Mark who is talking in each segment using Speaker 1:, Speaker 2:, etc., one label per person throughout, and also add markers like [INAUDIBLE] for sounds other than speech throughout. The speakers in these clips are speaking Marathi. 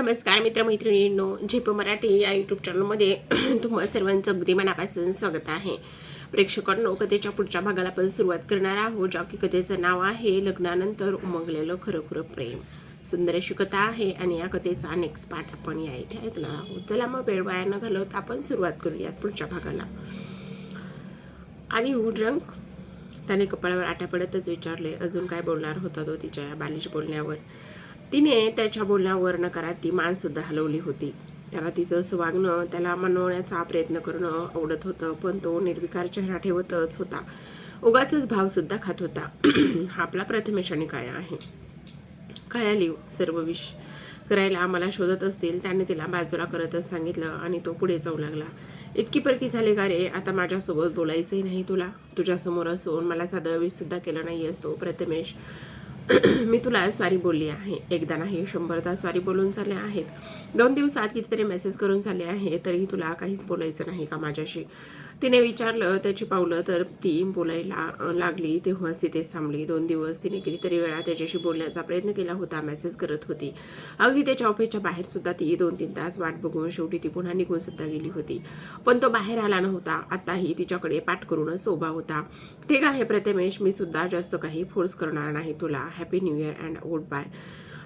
Speaker 1: नमस्कार मित्रमैत्रिणींनो झेप मराठी या यूट्यूब चॅनलमध्ये [CLEARS THROAT] तुम्हा सर्वांचं अगदी मनापासून स्वागत आहे. प्रेक्षकांनो कथेच्या पुढच्या भागाला आपण सुरुवात करणार आहोत ज्या की कथेचं नाव आहे लग्नानंतर उमंगलेलं खरोखरं प्रेम. सुंदर अशी कथा आहे आणि या कथेचा नेक्स्ट पार्ट आपण या इथे ऐकणार आहोत. चला मग वेळ वाया न घालवत आपण सुरुवात करूयात पुढच्या भागाला. आणि उड्रंक त्याने कपाळावर आट्या पडतच विचारले अजून काय बोलणार होता तो तिच्या या बालिश बोलण्यावर? तिने त्याच्या बोलण्यावर नकारात ती मानसुद्धा हलवली होती. त्याला तिचं असं वागणं त्याला मनवण्याचा प्रयत्न करणं आवडत होतं पण तो निर्विकार चेहरा ठेवतच होता. उगाच भावसुद्धा खात होता. [CLEARS THROAT] हा आपला प्रथमेश आणि काय आहे. काय लिव सर्व विष करायला मला शोधत असतील त्याने तिला बाजूला करतच सांगितलं आणि तो पुढे जाऊ लागला. इतकी परकी झाली का रे आता माझ्यासोबत बोलायचंही नाही तुला. तुझ्यासमोर असून मला साधं विष सुद्धा केलं नाही असतो प्रथमेश. मी तुला स्वारी बोलली आहे. एकदा नाही शंभरदा स्वारी बोलून चालले आहेत. दोन दिवसात कितीतरी मेसेज करून चालले आहे तरीही तुला काहीच बोलायचं नाही का माझ्याशी? तिने विचारलं त्याची पावलं तर ती बोलायला लागली. तेव्हाच तिथे थांबली. दोन दिवस तिने कितीतरी वेळा त्याच्याशी बोलण्याचा प्रयत्न केला होता मेसेज करत होती. अगदी त्याच्या ऑफिसच्या बाहेर सुद्धा ती दोन तीन तास वाट बघून शेवटी ती पुन्हा निघून सुद्धा गेली होती. पण तो बाहेर आला नव्हता. आताही तिच्याकडे पाठ करूनच उभा होता. ठीक आहे प्रथमेश मी सुद्धा जास्त काही फोर्स करणार नाही तुला. Happy new year and goodbye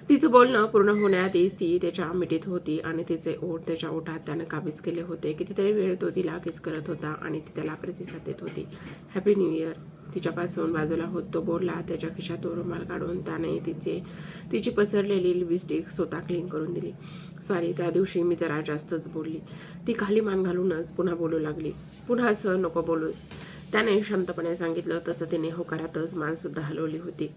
Speaker 1: तिचं बोलणं पूर्ण होण्याआधीच ती त्याच्या मिठीत होती आणि तिचे ओठ त्याच्या ओठात त्यानं काबीज केले होते. कितीतरी वेळ तो तिला किस करत होता आणि ती त्याला प्रतिसाद देत होती. हॅपी न्यू इयर तिच्यापासून बाजूला होत तो बोलला त्याच्या खिशातून रुमाल काढून त्याने तिचे तिची पसरलेली लिपस्टिक स्वतः क्लीन करून दिली. सॉरी त्या दिवशी मी जरा जास्तच बोलली. ती खाली मान घालूनच पुन्हा बोलू लागली. पुन्हा असं नको बोलूस. त्याने शांतपणे सांगितलं तसं तिने होकारातच मानसुद्धा हलवली होती.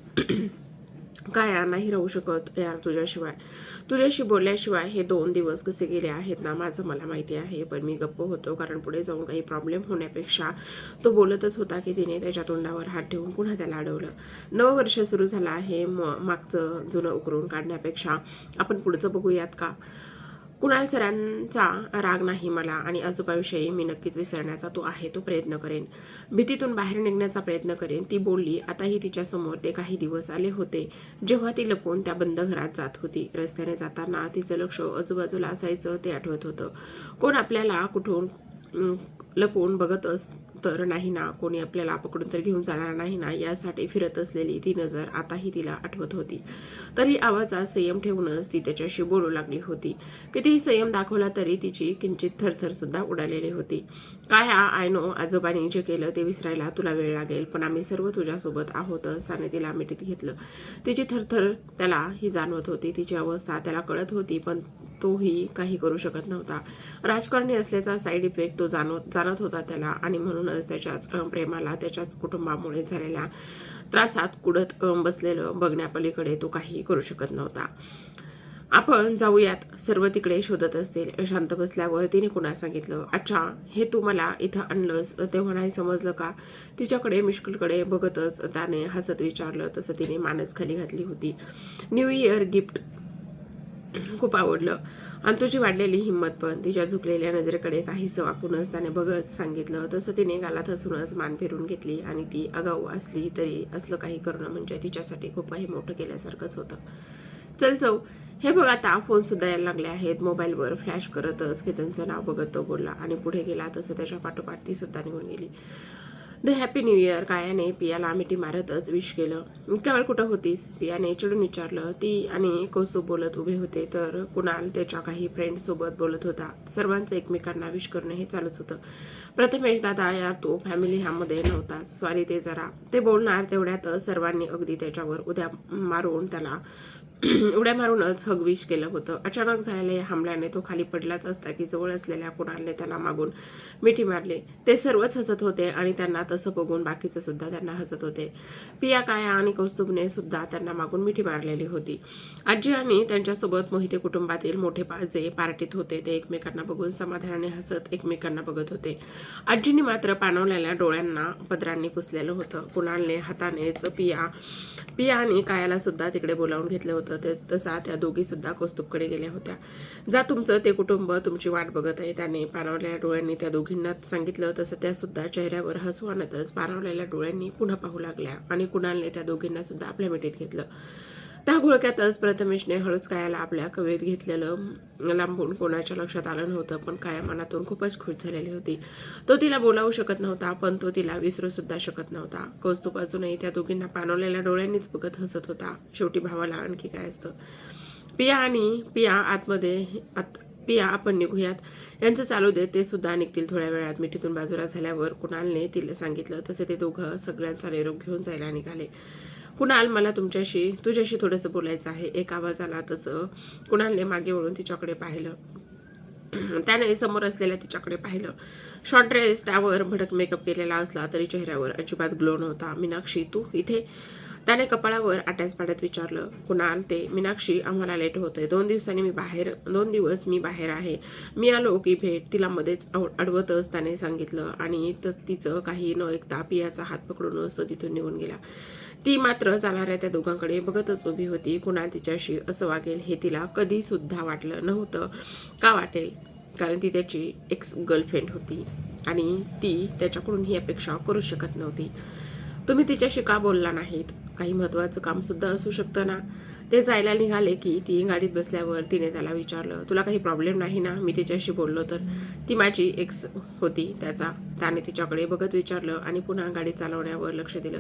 Speaker 1: काय नाही राहू शकत यार तुझ्याशिवाय? तुझ्याशी बोलल्याशिवाय हे दोन दिवस कसे गेले आहेत ना माझं मला माहिती आहे पण मी गप्प होतो कारण पुढे जाऊन काही प्रॉब्लेम होण्यापेक्षा तो बोलतच होता की तिने त्याच्या तोंडावर हात ठेवून पुन्हा त्याला अडवलं. नवं वर्ष सुरू झालं आहे म मागचं जुनं उकरून काढण्यापेक्षा. आपण पुढचं बघूयात का? कुणाल सरांचा राग नाही मला आणि आजोबाविषयी मी नक्कीच विसरण्याचा तो आहे तो प्रयत्न करेन. भीतीतून बाहेर निघण्याचा प्रयत्न करेन. ती बोलली आताही तिच्या समोर ते काही दिवस आले होते. जेव्हा ती लपून त्या बंद घरात जात होती. रस्त्याने जाताना तिचं लक्ष आजूबाजूला असायचं ते आठवत होतं. कोण आपल्याला कुठून लपवून बघत अस तर नाही ना कोणी आपल्याला पकडून तर घेऊन जाणार नाही ना यासाठी फिरत असलेली ती नजर आताही तिला आठवत होती. तरी आवाजात संयम ठेवूनच ती त्याच्याशी बोलू लागली होती. कितीही संयम दाखवला तरी तिची किंचित थरथर सुद्धा उडालेली होती. काय आय नो आजोबांनी जे केलं ते विसरायला तुला वेळ लागेल पण आम्ही सर्व तुझ्यासोबत आहोतच त्याने तिला मिठीत घेतलं. तिची थरथर त्याला ही जाणवत होती. तिची अवस्था त्याला कळत होती पण तोही काही करू शकत नव्हता. राजकारणी असल्याचा साईड इफेक्ट तो जाणवत जाणत होता त्याला आणि म्हणूनच त्याच्याच प्रेमाला त्याच्याच कुटुंबामुळे झालेल्या त्रासात कुडत बसलेलं बघण्यापलीकडे तो काही करू शकत नव्हता. आपण जाऊयात. सर्व तिकडे शोधत असतील. शांत बसल्यावर तिने कुणा सांगितलं? अच्छा हे तू मला इथं आणलंस तेव्हा नाही समजलं का? तिच्याकडे मिश्किलकडे बघतच त्याने हसत विचारलं. तसं तिने मानस खाली घातली होती. न्यू इयर गिफ्ट खूप आवडलं. आणि तुझी वाढलेली हिंमत पण तिच्या झुकलेल्या नजरेकडे काहीच वाकूनच त्याने बघत सांगितलं तसं तिने गालात हसूनच मान फिरून घेतली आणि ती अगाऊ असली तरी असलं काही करणं म्हणजे तिच्यासाठी खूप काही मोठं केल्यासारखंच होतं. चल चौ हे बघ आता फोन सुद्धा यायला लागले आहेत. मोबाईलवर फ्लॅश करतच केतनचं नाव बघत तो बोलला आणि पुढे गेला. तसं त्याच्या पाठोपाठ ती सुद्धा निघून गेली. द हॅपी न्यू इयर कायाने पियाला मिठी मारतच विश केलं इतक्या वेळ कुठं होतीस? पियाने चिडून विचारलं. ती आणि कौस्तुभ बोलत उभे होते तर कुणाल त्याच्या काही फ्रेंड सोबत बोलत होता. सर्वांचं एकमेकांना विश करणं हे चालूच होतं. प्रथमेश दादा यार तो फॅमिली ह्यामध्ये नव्हता. सॉरी ते जरा. ते बोलणार तेवढ्यातच सर्वांनी अगदी त्याच्यावर उद्या मारून त्याला [CLEARS THROAT] उड्या मारूनच हगविश केलं होतं. अचानक झालेल्या या हमल्याने तो खाली पडलाच असता की जवळ असलेल्या कुणालने त्याला मागून मिठी मारली. ते सर्वच हसत होते आणि त्यांना तसं बघून बाकीचे सुद्धा त्यांना हसत होते. पिया काया आणि कौस्तुभने सुद्धा त्यांना मागून मिठी मारलेली होती. आजी आणि त्यांच्यासोबत मोहिते कुटुंबातील मोठे पा जे पार्टीत होते ते एकमेकांना बघून समाधानाने हसत एकमेकांना बघत होते. आजीने मात्र पाणवलेल्या डोळ्यांना पदरांनी पुसलेलं होतं. कुणालने हातानेच पिया पिया आणि कायाला सुद्धा तिकडे बोलावून घेतलं होतं. ते तसा त्या दोघीसुद्धा कौस्तुभकडे गेल्या होत्या. जा तुमचं ते कुटुंब तुमची वाट बघत आहे. त्याने पाणवलेल्या डोळ्यांनी त्या दोघींना सांगितलं. तसं त्यासुद्धा चेहऱ्यावर हसू आणतच पाणवलेल्या डोळ्यांनी पुन्हा पाहू लागल्या. आणि कुणालने त्या दोघींनासुद्धा आपल्या मिठीत घेतलं. त्या घोळक्यातच प्रथमेशने हळूच कायाला आपल्या कवेत घेतलेलं लांबून कोणाच्या लक्षात आलं नव्हतं पण काया मनातून खूपच खुश झालेली होती. तो तिला बोलावू शकत नव्हता पण तो तिला विसरू सुद्धा शकत नव्हता. कौस्तुभ अजूनही त्या दोघींना पाणवलेल्या डोळ्यांनीच बघत हसत होता. शेवटी भावाला आणखी काय असतं? पिया आणि पिया आतमध्ये आत पिया आपण निघूयात. यांचं चालू दे ते सुद्धा निघतील थोड्या वेळात. मिठीतून बाजूला झाल्यावर कुणालने तिला सांगितलं तसे ते दोघं सगळ्यांचा निरोप घेऊन जायला निघाले. कुणाल मला तुमच्याशी तुझ्याशी थोडंसं बोलायचं आहे. एक आवाज आला तसं. कुणालने मागे वळून तिच्याकडे पाहिलं. [CLEARS THROAT] त्याने समोर असलेल्या तिच्याकडे पाहिलं. शॉर्ट ड्रेस त्यावर भडक मेकअप केलेला असला तरी चेहऱ्यावर अजिबात ग्लो नव्हता. मीनाक्षी तू इथे? त्याने कपाळावर आट्यास पाड्यात विचारलं. कुणाल ते मीनाक्षी आम्हाला लेट होतंय. दोन दिवसांनी मी बाहेर दोन दिवस मी बाहेर आहे. मी आलो की भेट. तिला मध्येच अडवतच त्याने सांगितलं आणि तस तिचं काही न ऐकता पियाचा हात पकडूनच तो तिथून निघून गेला. ती मात्र जाणाऱ्या त्या दोघांकडे बघतच उभी होती. कुणाल तिच्याशी असं वागेल हे तिला कधी सुद्धा वाटलं नव्हतं. का वाटेल? कारण ती त्याची एक्स गर्लफ्रेंड होती आणि ती त्याच्याकडून ही अपेक्षा करू शकत नव्हती. तुम्ही तिच्याशी का बोलला नाहीत? काही महत्त्वाचं काम सुद्धा असू शकतं ना? ते जायला निघाले की ती गाडीत बसल्यावर तिने त्याला विचारलं तुला काही प्रॉब्लेम नाही ना? मी तिच्याशी बोललो तर. ती माझी एक्स होती त्याचा त्याने तिच्याकडे बघत विचारलं आणि पुन्हा गाडी चालवण्यावर लक्ष दिलं.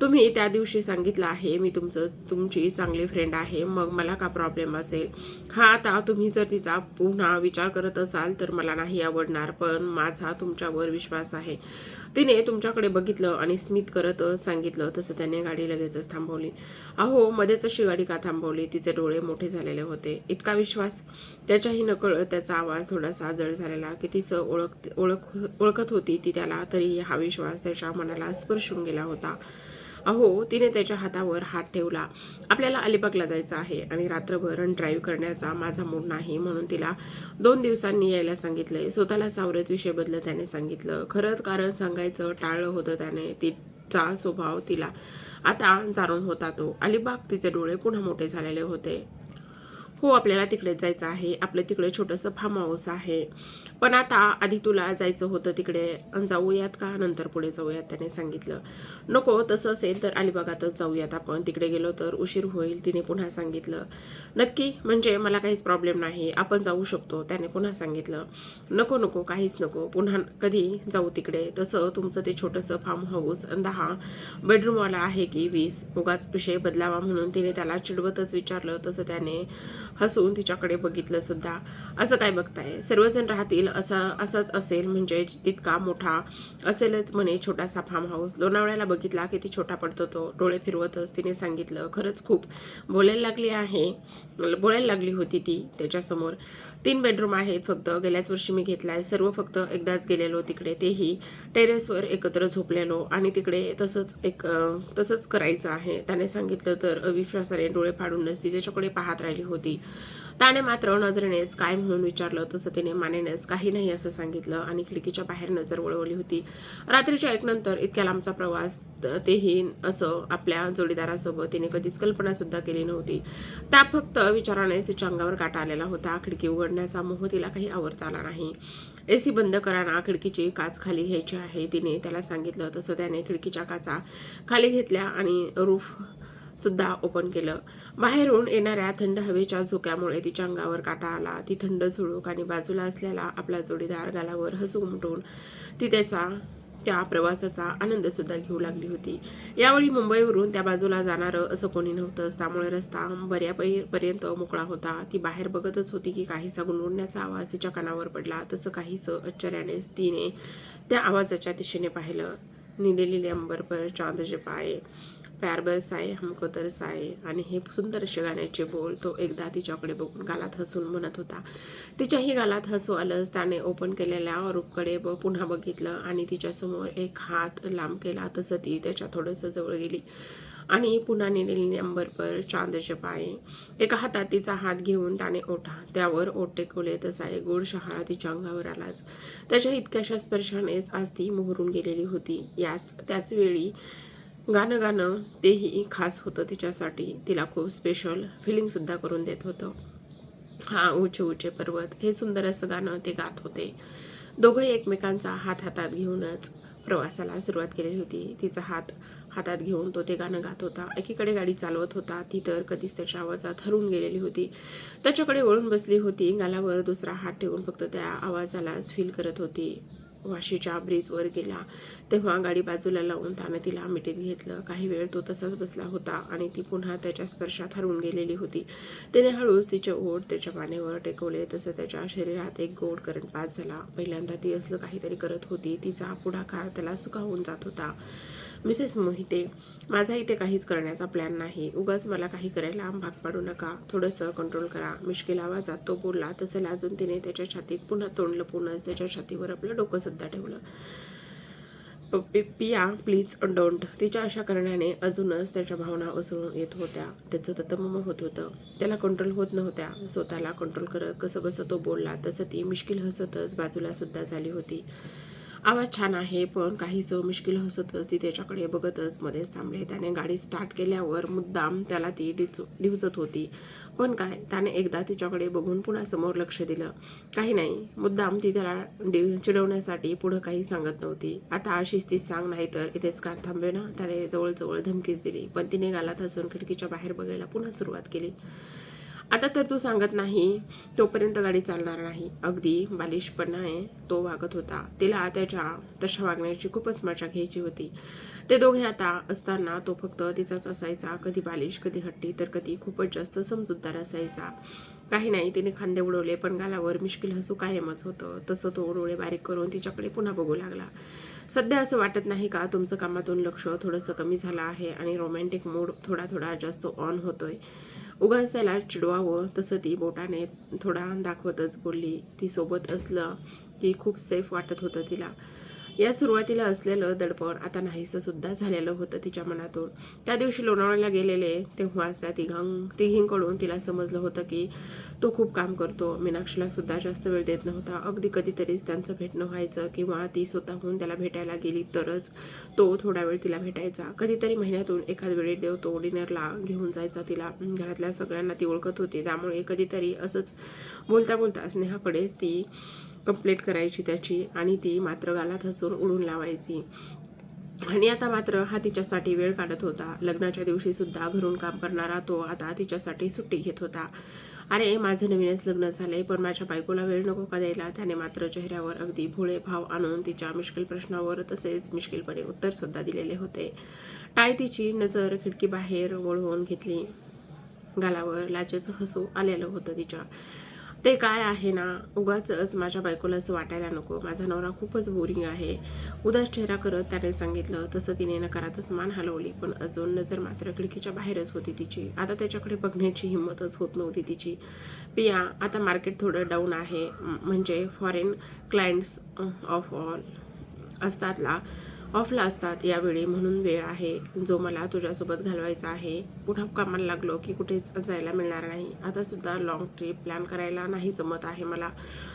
Speaker 1: तुम्ही त्या दिवशी सांगितलं आहे मी तुमचं तुमची चांगली फ्रेंड आहे मग मला का प्रॉब्लेम असेल? हा आता तुम्ही जर तिचा पुन्हा विचार करत असाल तर मला नाही आवडणार पण माझा तुमच्यावर विश्वास आहे. तिने तुमच्याकडे बघितलं आणि स्मित करत सांगितलं तसं त्याने गाडी लगेचच थांबवली. अहो मध्येच अशी गाडी का थांबवली? तिचे डोळे मोठे झालेले होते. इतका विश्वास. त्याच्याही नकळ त्याचा आवाज थोडासा जड झालेला. की तिचं ओळख ओळख ओळखत होती ती त्याला तरी हा विश्वास त्याच्या मनाला स्पर्शून गेला होता. अहो तिने त्याच्या हातावर हात ठेवला. आपल्याला अलिबागला जायचं आहे आणि रात्रभर ड्राईव्ह करण्याचा माझा मूड नाही म्हणून तिला दोन दिवसांनी यायला सांगितले स्वतःला सावरत विषय बदलत त्याने सांगितलं. खरंच कारण सांगायचं टाळलं होतं त्याने तिचा स्वभाव तिला. आता जाणून होता तो. अलिबाग तिचे डोळे पुन्हा मोठे झालेले होते. हो आपल्याला तिकडे जायचं आहे. आपलं तिकडे छोटंसं फार्म हाऊस आहे. पण आता आधी तुला जायचं होतं तिकडे जाऊयात का? नंतर पुढे जाऊयात त्याने सांगितलं. नको तसं असेल तर अलिबागातच जाऊयात आपण. तिकडे गेलो तर उशीर होईल तिने पुन्हा सांगितलं. नक्की म्हणजे मला काहीच प्रॉब्लेम नाही. आपण जाऊ शकतो त्याने पुन्हा सांगितलं. नको नको काहीच नको. पुन्हा कधी जाऊ तिकडे? तसं तुमचं ते छोटंसं फार्म हाऊस दहा बेडरूमवाला आहे की वीस उगाच विषय बदलावा म्हणून तिने त्याला चिडवतच विचारलं. तसं त्याने हसून तिच्याकडे बघितलं सुद्धा. असं काय बघताय? सर्वजण राहतील असा असंच असेल म्हणजे तितका मोठा असेलच म्हणे छोटासा फार्म हाऊस लोणावळ्याला बघितला किती छोटा पडतो तो. डोळे फिरवतच तिने सांगितलं. खरंच खूप बोलायला लागली आहे. बोलायला लागली होती ती त्याच्यासमोर. तीन बेडरूम आहेत फक्त. गेल्याच वर्षी मी घेतला आहे सर्व फक्त एकदाच गेलेलो तिकडे. तेही टेरेसवर एकत्र झोपलेलो. आणि तिकडे तसंच एक तसंच करायचं आहे. त्याने सांगितलं तर अविश्वासाने डोळे फाडूनच ती त्याच्याकडे पाहत राहिली होती. त्याने मात्र नजरेनेच काय म्हणून विचारलं? तसं तिने मानेनेच काही नाही असं सांगितलं. आणि खिडकीच्या बाहेर नजर वळवली होती. रात्रीच्या एक नंतर इतक्या लांबचा प्रवास तेही असं आपल्या जोडीदारासोबत तिने कधीच कल्पना सुद्धा केली नव्हती. त्या फक्त विचारानेच तिच्या अंगावर काटा आलेला होता. खिडकी उघड उघडण्याचा मोह तिला काही आवडता आला नाही. ए सी बंद करा ना खिडकीची काच खाली घ्यायची आहे. तिने त्याला सांगितलं. तसं त्याने खिडकीच्या काचा खाली घेतल्या आणि रूफ सुद्धा ओपन केलं. बाहेरून येणाऱ्या थंड हवेच्या झोक्यामुळे तिच्या अंगावर काटा आला. ती थंड झुळूक आणि बाजूला असलेला आपला जोडीदार गालावर हसू उमटून ती त्याचा त्या प्रवासाचा आनंद सुद्धा घेऊ लागली होती. यावेळी मुंबईवरून त्या बाजूला जाणारं असं कोणी नव्हतंच. त्यामुळे रस्ता बऱ्यापर्यंत मोकळा होता. ती बाहेर बघतच होती की काहीसा गुणगुणण्याचा आवाज तिच्या कानावर पडला. तसं काहीसं आश्चर्यानेच तिने त्या आवाजाच्या दिशेने पाहिलं. निलेली अंबर पर चांदचे पाय. प्यार बरसाए हमको तरसाए आणि हे सुंदर असे गाण्याचे बोल तो एकदा तिच्याकडे बघून गालात हसून म्हणत होता. तिच्याही गालात हसू आलंच त्याने ओपन केलेल्या रूपकडे ब पुन्हा बघितलं आणि तिच्यासमोर एक हात लांब केला तसं ती त्याच्या थोडंसं जवळ गेली. आणि पुन्हा नेलेली अंबर पर चांदचे पाय. एका हातात तिचा हात घेऊन त्याने ओढा त्यावर ओट टेकवले तसा एक गोड शहारा तिच्या अंगावर आलाच. त्याच्या इतक्याशा स्पर्शानेच आज ती मोहरून गेलेली होती. याच त्याच वेळी गाणं गाणं तेही खास होतं तिच्यासाठी. तिला खूप स्पेशल फिलिंगसुद्धा करून देत होतं. हा उचे उचे पर्वत हे सुंदर असं गाणं ते गात होते. दोघंही एकमेकांचा हात हातात घेऊनच प्रवासाला सुरुवात केलेली होती. तिचा हात हातात घेऊन तो ते गाणं गात होता. एकीकडे गाडी चालवत होता. ती तर कधीच त्याच्या आवाजात हरून गेलेली होती. त्याच्याकडे वळून बसली होती. गालावर दुसरा हात ठेवून फक्त त्या आवाजालाच फील करत होती. वाशीच्या ब्रिजवर गेला. तेव्हा गाडी बाजूला लावून त्याने तिला मिठीत घेतलं. काही वेळ तो तसाच बसला होता आणि ती पुन्हा त्याच्या स्पर्शात हरवून गेलेली होती. त्याने हळूच तिचे ओठ त्याच्या पाण्यावर टेकवले. तसं त्याच्या शरीरात एक गोड करंट पास झाला. पहिल्यांदा ती असलं काहीतरी करत होती. तिचा पुढाकार त्याला सुखावून जात होता. मिसेस मोहिते माझा इथे काहीच करण्याचा प्लॅन नाही. उगाच मला काही करायला भाग पाडू नका. थोडंसं कंट्रोल करा. मिश्किल आवाजात तो बोलला तसं लाजून तिने त्याच्या छातीत पुन्हा तोंडलं लपूनच त्याच्या छातीवर आपलं डोकं सुद्धा ठेवलं. पिया प्लीज डोंट तिच्या अशा करण्याने अजूनच त्याच्या भावना उसळून येत होत्या. त्याचं ततमम होत होतं. त्याला कंट्रोल होत नव्हत्या. स्वतःला कंट्रोल करत कसं बसं तो बोलला तसं ती मिश्किल हसतच बाजूला सुद्धा झाली होती. आवाज छान आहे पण काहीसं मुश्किल हसतच ती त्याच्याकडे बघतच मध्येच थांबले. त्याने गाडी स्टार्ट केल्यावर मुद्दाम त्याला ती डिच डिवचत होती. पण काय त्याने एकदा तिच्याकडे बघून पुन्हा समोर लक्ष दिलं. काही नाही मुद्दाम ती त्याला डिव चिडवण्यासाठी पुढं काही सांगत नव्हती. आता अशीच ती सांग नाही तर इथेच कार थांबवे ना. त्याने जवळजवळ धमकीच दिली पण तिने गालात हसून खिडकीच्या बाहेर बघायला पुन्हा सुरुवात केली. आता तर तू सांगत नाही तोपर्यंत गाडी चालणार नाही. अगदी बालिशपणाने तो वागत होता. तिला त्याच्या तशा वागण्याची खूपच मजा घ्यायची होती. ते दोघे आता असताना तो फक्त तिचाच असायचा. कधी बालिश कधी हट्टी तर कधी खूपच जास्त समजूतदार असायचा. काही नाही तिने खांदे उडवले पण गालावर मिश्किल हसू कायमच होतं. तसं तो डोळे बारीक करून तिच्याकडे पुन्हा बघू लागला. सध्या असं वाटत नाही का तुमचं कामातून लक्ष थोडंसं कमी झालं आहे आणि रोमॅन्टिक मूड थोडा थोडा जास्त ऑन होतोय. उगाच त्याला चिडवावं तसं ती बोटाने थोडा दाखवतच बोलली. ती सोबत असलं की खूप सेफ वाटत होतं तिला. या सुरुवातीला असलेलं दडपण आता नाहीसं सुद्धा झालेलं होतं तिच्या मनातून. त्या दिवशी लोणावळ्याला गेलेले तेव्हाच त्या तिघां तिघींकडून तिला समजलं होतं की तो खूप काम करतो. मीनाक्षीला सुद्धा जास्त वेळ देत नव्हता. अगदी कधीतरीच त्यांचं भेटणं व्हायचं किंवा ती स्वतःहून त्याला भेटायला गेली तरच तो थोडा वेळ तिला भेटायचा. कधीतरी महिन्यातून एखाद वेळी देव तो डिनरला घेऊन जायचा तिला. घरातल्या सगळ्यांना ती ओळखत होती. त्यामुळे कधीतरी असंच बोलता बोलता स्नेहाकडेच ती कंप्लेट करायची त्याची आणि ती मात्र गालात हसून उडून लावायची. आणि आता मात्र हा तिच्यासाठी वेळ काढत होता. लग्नाच्या दिवशी सुद्धा घरून काम करणारा तो आता तिच्यासाठी सुट्टी घेत होता. अरे माझं नवीनच लग्न झालंय पण माझ्या बायकोला वेळ नको का द्यायला? त्याने मात्र चेहऱ्यावर अगदी भोळे भाव आणून तिच्या मुश्किल प्रश्नावर तसेच मुश्किलपणे उत्तर सुद्धा दिलेले होते. टाय तिची नजर खिडकी बाहेर वळवून घेतली. गालावर लाजेचं हसू आलेलं होतं तिच्या. ते काय आहे ना उगाचच माझ्या बायकोला असं वाटायला नको. माझा नवरा खूपच बोरिंग आहे. उदास चेहरा करत त्याने सांगितलं तसं तिने नकारातच मान हलवली पण अजून नजर मात्र खिडकीच्या बाहेरच होती तिची. आता त्याच्याकडे बघण्याची हिंमतच होत नव्हती तिची. पिया आता मार्केट थोडं डाऊन आहे. म्हणजे फॉरेन क्लायंट्स ऑफ ऑल असतातला. ऑफला असतात यावेळी म्हणून वेळ आहे. जो मला तुझ्यासोबत घालवायचा आहे. पुन्हा कामाला लागलो की कुठेच जायला मिळणार नाही. आता सुद्धा लॉंग ट्रिप प्लॅन करायला नाही जमत आहे मला.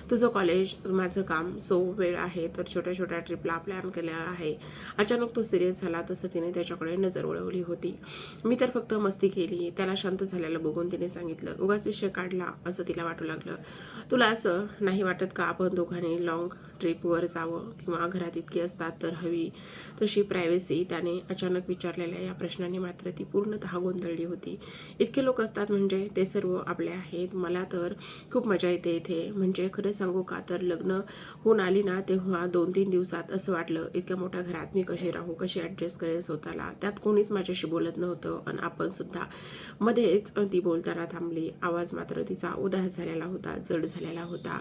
Speaker 1: तुझं कॉलेज माझं काम सो वेळ आहे तर छोट्या छोट्या ट्रिपला प्लॅन केलेला आहे. अचानक तो सिरियस झाला तसं तिने त्याच्याकडे नजर वळवली होती. मी तर फक्त मस्ती केली. त्याला शांत झाल्याला बघून तिने सांगितलं उगाच विषय काढला असं तिला वाटू लागलं. तुला असं नाही वाटत का आपण दोघांनी लॉंग ट्रिपवर जावं किंवा घरात इतकी असतात तर हवी? तशी प्रायव्हसी त्याने अचानक विचारलेल्या या प्रश्नाने मात्र ती पूर्णतः गोंधळली होती. इतके लोक असतात म्हणजे ते सर्व आपले आहेत. मला तर खूप मजा येते इथे. म्हणजे खरं सांगू का? तर लग्न होऊन आली ना तेव्हा दोन तीन दिवसात असं वाटलं इतक्या मोठ्या घरात मी कशी राहू? कशी ॲडजस्ट करेल स्वतःला? त्यात कोणीच माझ्याशी बोलत नव्हतं आणि आपण सुद्धा मध्येच ती बोलताना थांबली. आवाज मात्र तिचा उदास झालेला होता जड झाला झालेला होता.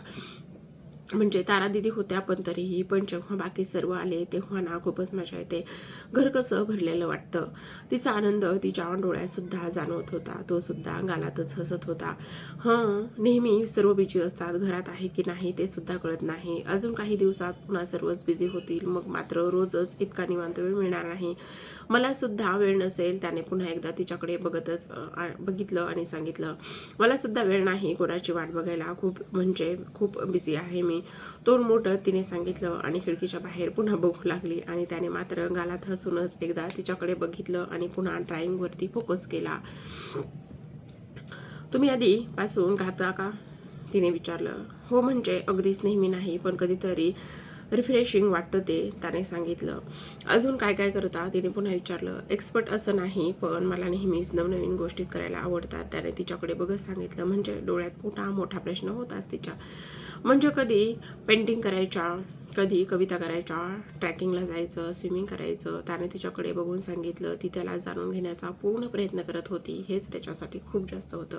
Speaker 1: म्हणजे तारा दिदी होत्या पण तरीही पण जेव्हा बाकी सर्व आले तेव्हा ना खूपच मजा येते. घर कसं भरलेलं वाटतं? तिचा आनंद तिच्या डोळ्यातसुद्धा जाणवत होता. तो सुद्धा गालातच हसत होता. हं नेहमी सर्व बिजी असतात घरात आहे की नाही ते सुद्धा कळत नाही. अजून काही दिवसात पुन्हा सर्वच बिझी होतील मग मात्र रोजच इतका निवांत वेळ मिळणार नाही. मला सुद्धा वेळ नसेल त्याने पुन्हा एकदा तिच्याकडे बघतच आ- बघितलं आणि सांगितलं. मला सुद्धा वेळ नाही कोणाची वाट बघायला. खूप म्हणजे खूप बिझी आहे मी. तोंड मोठं तिने सांगितलं आणि खिडकीच्या बाहेर पुन्हा बघू लागली आणि त्याने मात्र गालात हसूनच एकदा तिच्याकडे बघितलं आणि पुन्हा ड्राइंगवरती फोकस केला. तुम्ही आधी पासून घाता का? तिने विचारलं. हो म्हणजे अगदीच नेहमी नाही पण कधीतरी रिफ्रेशिंग वाटतं ते त्याने सांगितलं. अजून काय काय करता तिने पुन्हा विचारलं एक्सपर्ट असं नाही पण मला नेहमीच नवनवीन गोष्टी करायला आवडतात. त्याने तिच्याकडे बघत सांगितलं म्हणजे डोळ्यात मोठा मोठा प्रश्न होताच तिच्या म्हणजे कधी पेंटिंग करायच्या कधी कविता करायच्या ट्रॅकिंगला जायचं स्विमिंग करायचं त्याने तिच्याकडे बघून सांगितलं ती त्याला जाणून घेण्याचा पूर्ण प्रयत्न करत होती. हेच त्याच्यासाठी खूप जास्त होतं.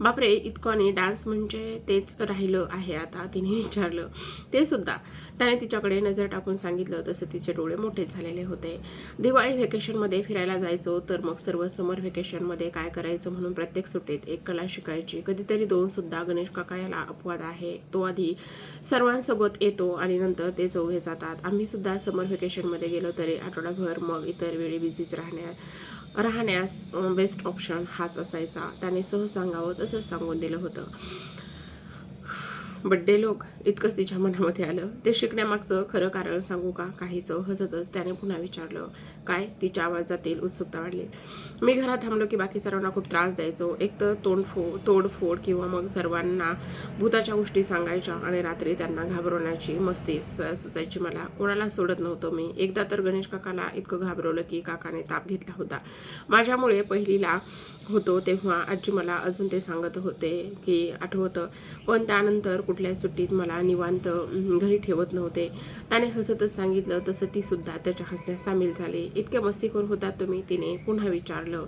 Speaker 1: बापरे इतकं डान्स म्हणजे तेच राहिलं आहे आता तिने विचारलं. ते सुद्धा. त्याने तिच्याकडे नजर टाकून सांगितलं तसं तिचे डोळे मोठेच झालेले होते. दिवाळी व्हेकेशनमध्ये फिरायला जायचो तर मग सर्व समर व्हेकेशनमध्ये काय करायचं म्हणून प्रत्येक सुट्टीत एक कला शिकायची. कधीतरी दोन सुद्धा गणेश काका याला अपवाद आहे. तो आधी सर्वांसोबत येतो आणि नंतर ते चौघे जातात. आम्ही सुद्धा समर व्हेकेशनमध्ये गेलो तरी आठवडाभर मग इतर वेळी बिझीच राहण्यास राहण्यास बेस्ट ऑप्शन हाच असायचा. त्याने सहज सांगावं तसंच सांगून दिलं होतं. बड्डे लोक इतकंच तिच्या मनामध्ये आलं. ते शिकण्यामागचं खरं कारण सांगू का? काहीचं हसतच त्याने पुन्हा विचारलं काय? तिच्या आवाजातील उत्सुकता वाढली. मी घरात थांबलो की बाकी सर्वांना खूप त्रास द्यायचो. एक तर तोंडफो तोडफोड किंवा मग सर्वांना भूताच्या गोष्टी सांगायच्या आणि रात्री त्यांना घाबरवण्याची मस्ती स- सुचायची मला. कोणाला सोडत नव्हतं मी. एकदा तर गणेश काकाला इतकं घाबरवलं की काकाने ताप घेतला होता. माझ्यामुळे पहिलीला होतो तेव्हा आजी मला अजून ते सांगत होते की आठवतं. पण त्यानंतर कुठल्या सुट्टीत मला निवांत घरी ठेवत नव्हते. त्याने हसतच सांगितलं तसं ती सुद्धा त्याच्या हसण्यात सामील झाली. इतक्या मस्तीखोर होतात तुम्ही तिने पुन्हा विचारलं.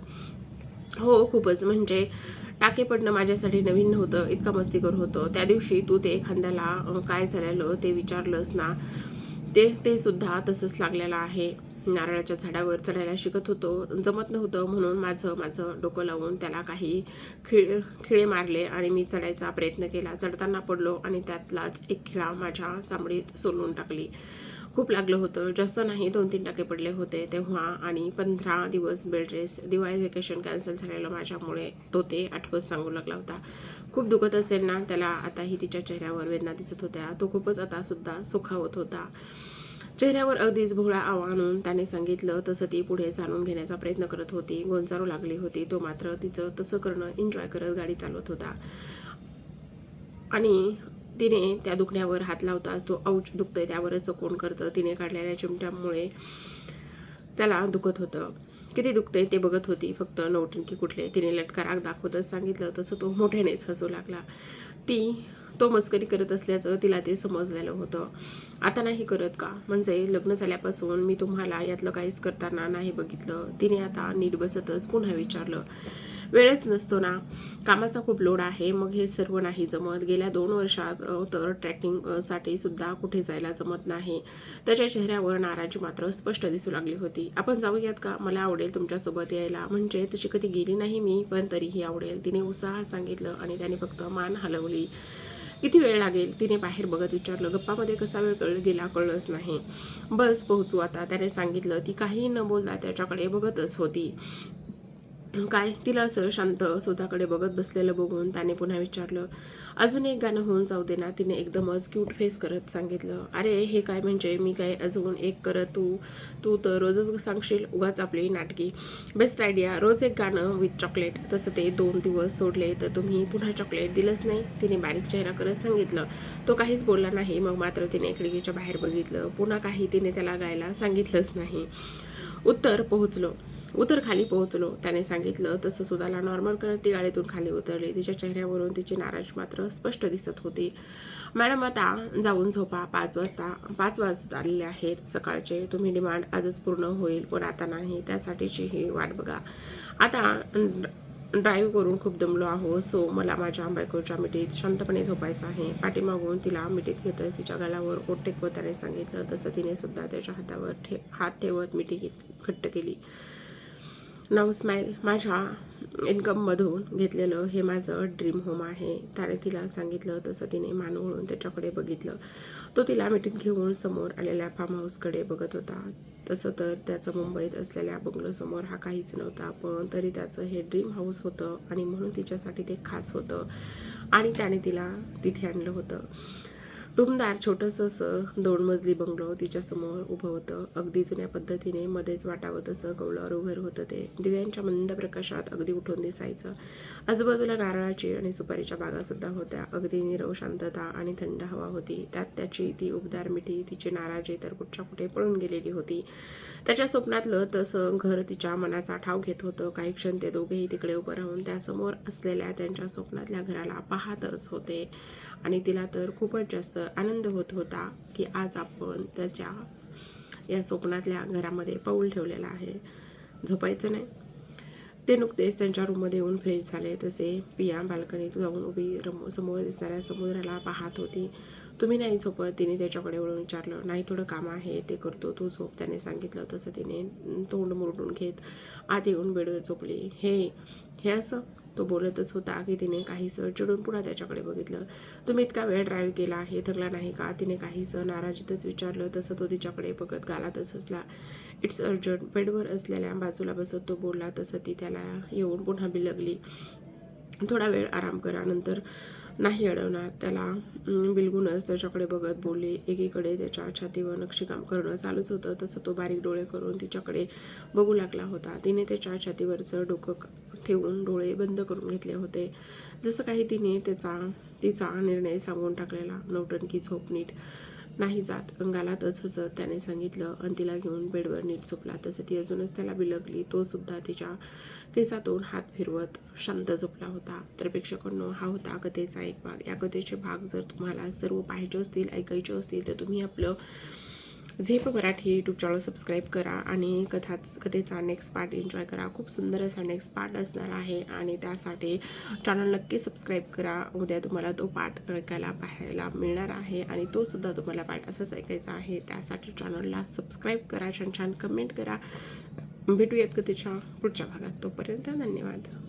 Speaker 1: हो खूपच. म्हणजे टाके पडणं माझ्यासाठी नवीन नव्हतं इतका मस्तीकर होतं. त्या दिवशी तू ते एखाद्याला काय झालेलं ते विचारलंस ना ते ते सुद्धा तसंच लागलेलं आहे. नारळाच्या झाडावर चढायला शिकत होतो. जमत नव्हतं म्हणून माझं माझं डोकं लावून त्याला काही खिळ खिळे मारले आणि मी चढायचा प्रयत्न केला. चढताना पडलो आणि त्यातलाच एक खिळा माझ्या चामडीत सोलून टाकली. खूप लागलं होतं. जास्त नाही दोन तीन टाके पडले होते तेव्हा आणि पंधरा दिवस bed rest Diwali vacation cancel झालेलं माझ्यामुळे तो ते आठवत सांगू लागला होता. खूप दुखत असेल ना? त्याला आताही तिच्या चेहऱ्यावर वेदना दिसत होत्या. तो खूपच आता सुद्धा सुखावत होता. चेहऱ्यावर अगदीच भोळा आव आणून त्याने सांगितलं तसं ती पुढे जाणून घेण्याचा प्रयत्न करत होती. गोंचारू लागली होती. तो मात्र तिचं तसं करणं एन्जॉय करत गाडी चालवत होता. आणि तिने त्या दुखण्यावर हात लावताच तो औच दुखतंय त्यावरच कोण करतं? तिने काढलेल्या चिमट्यामुळे त्याला दुखत होतं. किती दुखतंय ते बघत होती. फक्त नौटंकी कुठले? तिने लटका दाखवतच सांगितलं. तसं तो मोठ्यानेच हसू लागला. ती तो मस्करी करत असल्याचं तिला ते समजलेलं होतं. आता नाही करत का? म्हणजे लग्न झाल्यापासून मी तुम्हाला यातलं काहीच करताना नाही बघितलं. तिने आता नीट बसतच पुन्हा विचारलं. वेळच नसतो ना. कामाचा खूप लोड आहे. मग हे सर्व नाही जमत. गेल्या दोन वर्षात तर ट्रॅकिंगसाठी सुद्धा कुठे जायला जमत नाही. त्याच्या चेहऱ्यावर नाराजी मात्र स्पष्ट दिसू लागली होती. आपण जाऊयात का? मला आवडेल तुमच्यासोबत यायला. म्हणजे तशी कधी गेली नाही मी पण तरीही आवडेल. तिने उत्साहात सांगितलं आणि त्याने फक्त मान हलवली. किती वेळ लागेल. तिने बाहेर बघत विचारलं गप्पामध्ये कसा वेळ कळ गेला कळलंच नाही. बस पोहोचू आता. त्याने सांगितलं ती काही न बोलता त्याच्याकडे बघतच होती. काय? तिला असं शांत स्वतःकडे बघत बसलेलं बघून त्याने पुन्हा विचारलं अजून एक गाणं होऊन जाऊ दे ना. तिने एकदमच क्यूट फेस करत सांगितलं अरे हे काय म्हणजे? मी काय अजून एक करत तू? तू तर रोजच सांगशील उगाच आपली नाटकी. बेस्ट आयडिया रोज एक गाणं विथ चॉकलेट तसं ते दोन दिवस सोडले तर तुम्ही पुन्हा चॉकलेट दिलंच नाही. तिने बारीक चेहरा करत सांगितलं तो काहीच बोलला नाही. मग मात्र तिने खिडकीच्या बाहेर बघितलं पुन्हा काही तिने त्याला गायला सांगितलंच नाही. उत्तर पोहोचलो. उतर खाली पोहोचलो. त्याने सांगितलं तसं सुधाला नॉर्मल करत ती गाडीतून खाली उतरली. तिच्या चेहऱ्यावरून तिची नाराज मात्र स्पष्ट दिसत होती. मॅडम आता जाऊन झोपा. पाच वाजता पाच वाजत आलेले आहेत. सकाळचे. तुम्ही डिमांड आजच पूर्ण होईल. पण आता नाही. त्यासाठीची ही वाट बघा. आता ड्राईव्ह करून खूप दमलो आहो. सो मला माझ्या बायकोच्या मिठीत शांतपणे झोपायचं आहे. पाठीमागून तिला मिठीत घेतच तिच्या गळ्यावर ओट टेकवत त्याने सांगितलं. तसं तिने सुद्धा त्याच्या हातावर ठे हात ठेवत मिठी घेत घट्ट केली. नाव स्माईल माझ्या इन्कममधून घेतलेलं हे माझं ड्रीम होम आहे. त्याने तिला सांगितलं तसं तिने मानवळून त्याच्याकडे बघितलं. तो तिला मिटिंग घेऊन समोर आलेल्या फार्म हाऊसकडे बघत होता. तसं तर त्याचं मुंबईत असलेल्या बंगलोसमोर हा काहीच नव्हता पण तरी त्याचं हे ड्रीम हाऊस होतं आणि म्हणून तिच्यासाठी ते खास होतं. आणि त्याने तिला तिथे आणलं होतं. टुमदार छोटंसं असं दोन मजली बंगलो तिच्यासमोर उभं होतं. अगदी जुन्या पद्धतीने मध्येच वाटावं तसं कौलावर उघर होतं ते. दिव्यांच्या मंद प्रकाशात अगदी उठून दिसायचं. आजूबाजूला नारळाची आणि सुपारीच्या बागासुद्धा होत्या. अगदी निरव शांतता आणि थंड हवा होती. त्यात त्याची ती उबदार मिठी तिची नाराजी तर कुठच्या कुठे पळून गेलेली होती. त्याच्या स्वप्नातलं तसं घर तिच्या मनाचा ठाव घेत होतं. काही क्षण ते दोघेही तिकडे उभं राहून त्यासमोर असलेल्या त्यांच्या स्वप्नातल्या घराला पाहतच होते. आणि तिला तर खूपच जास्त आनंद होत होता की आज आपण त्याच्या या स्वप्नातल्या घरामध्ये पाऊल ठेवलेलं आहे. झोपायचं नाही. ते नुकतेच त्यांच्या रूममध्ये येऊन फ्रेश झाले. तसे पिया बाल्कनीत जाऊन उभी रम समोर दिसणाऱ्या समुद्राला पाहत होती. तुम्ही नाही झोपत तिने त्याच्याकडे वळून विचारलं नाही थोडं काम आहे ते करतो तू झोप. त्याने सांगितलं तसं तिने तोंड मुरडून घेत आत येऊन बेडवर झोपली. हे हे असं? तो बोलतच होता. की तिने काहीसं चिडून पुन्हा त्याच्याकडे बघितलं. तुम्ही इतका वेळ ड्राईव्ह केला हे थकला नाही का? तिने काहीसं नाराजीतच विचारलं. तसं तो तिच्याकडे बघत गालातच हसला. इट्स अर्जंट बेडवर असलेल्या बाजूला बसत तो बोलला. तसं ती त्याला येऊन पुन्हा बिलगली. थोडा वेळ आराम करा नंतर नाही अडवणार. त्याला बिलगुनच बिलगूनच त्याच्याकडे बघत बोलली. एकीकडे त्याच्या छातीवर नक्षीकाम करणं चालूच होतं. तसं तो बारीक डोळे करून तिच्याकडे बघू लागला होता. तिने त्याच्या छातीवरचं डोकं ठेवून डोळे बंद करून घेतले होते. जसं काही तिने त्याचा तिचा निर्णय सांगून टाकलेला. नौटंकी झोप नीट नाही जात. अंगालातच हसत त्याने सांगितलं. आणि तिला घेऊन बेडवर नीट झोपला. तसं ती अजूनच त्याला बिलगली. तो सुद्धा तिच्या केसातून हात फिरवत शांत झोपला होता. तर प्रेक्षकांनो हा होता कथेचा एक भाग. या कथेचे भाग जर तुम्हाला सर्व पाहिजे असतील ऐकायचे असतील तर तुम्ही आपलं झेप मराठी यूट्यूब चॅनल सबस्क्राईब करा आणि कथाच कथेचा नेक्स्ट पार्ट एन्जॉय करा. खूप सुंदर असा नेक्स्ट पार्ट असणार आहे आणि त्यासाठी चॅनल नक्की सबस्क्राईब करा. उद्या तुम्हाला तो पार्ट ऐकायला पाहायला मिळणार आहे आणि तो सुद्धा तुम्हाला पार्ट असंच ऐकायचा आहे. त्यासाठी चॅनलला सबस्क्राईब करा छान छान कमेंट करा. भेटूयात कथेच्या पुढच्या भागात तोपर्यंत धन्यवाद.